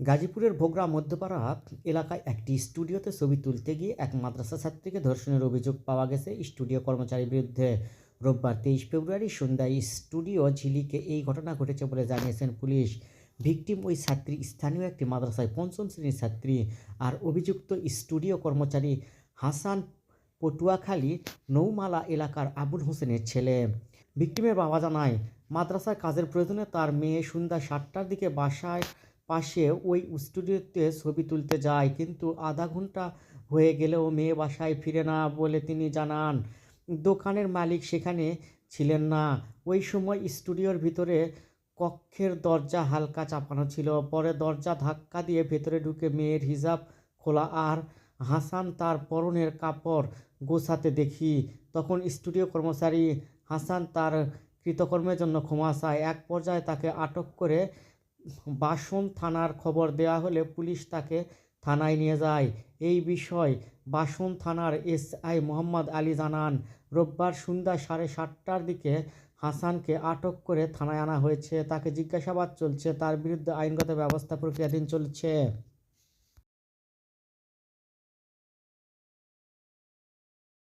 গাজীপুরের ভোগড়া মধ্যপাড়া এলাকায় একটি স্টুডিওতে ছবি তুলতে গিয়ে এক মাদ্রাসা ছাত্রীকে ধর্ষণের অভিযোগ পাওয়া গেছে। স্টুডিও কর্মচারীর বিরুদ্ধে রোববার তেইশ ফেব্রুয়ারি সন্ধ্যায় স্টুডিও ঝিলিকে এই ঘটনা ঘটেছে বলে জানিয়েছেন পুলিশ। ভিকটিম ওই ছাত্রী স্থানীয় একটি মাদ্রাসায় পঞ্চম শ্রেণির ছাত্রী আর অভিযুক্ত স্টুডিও কর্মচারী হাসান পটুয়াখালী নৌমালা এলাকার আবুল হোসেনের ছেলে। ভিকটিমের বাবা জানায়, মাদ্রাসার কাজের প্রয়োজনে তার মেয়ে সন্ধ্যা সাতটার দিকে বাসায় পাশে ওই স্টুডিওতে ছবি তুলতে যায়। কিন্তু আধা ঘণ্টা হয়ে গেলেও মেয়ে বাসায় ফিরে না বলে তিনি জানান, দোকানের মালিক সেখানে ছিলেন না। ওই সময় স্টুডিওর ভিতরে কক্ষের দরজা হালকা চাপানো ছিল। পরে দরজা ধাক্কা দিয়ে ভেতরে ঢুকে মেয়ের হিজাব খোলা আর হাসান তার পরনের কাপড় গোছাতে দেখি। তখন স্টুডিও কর্মচারী হাসান তার কৃতকর্মের জন্য ক্ষমা চায়। এক পর্যায়ে তাকে আটক করে বাসন থানার খবর দেওয়া হলে পুলিশ তাকে থানায় নিয়ে যায়। এই বিষয় বাসন থানার এসআই মোহাম্মদ আলী জানান, রোববার সন্ধ্যা সাড়ে সাতটার দিকে হাসানকে আটক করে থানায় আনা হয়েছে। তাকে জিজ্ঞাসাবাদ চলছে, তার বিরুদ্ধে আইনগত ব্যবস্থা প্রক্রিয়াধীন চলছে।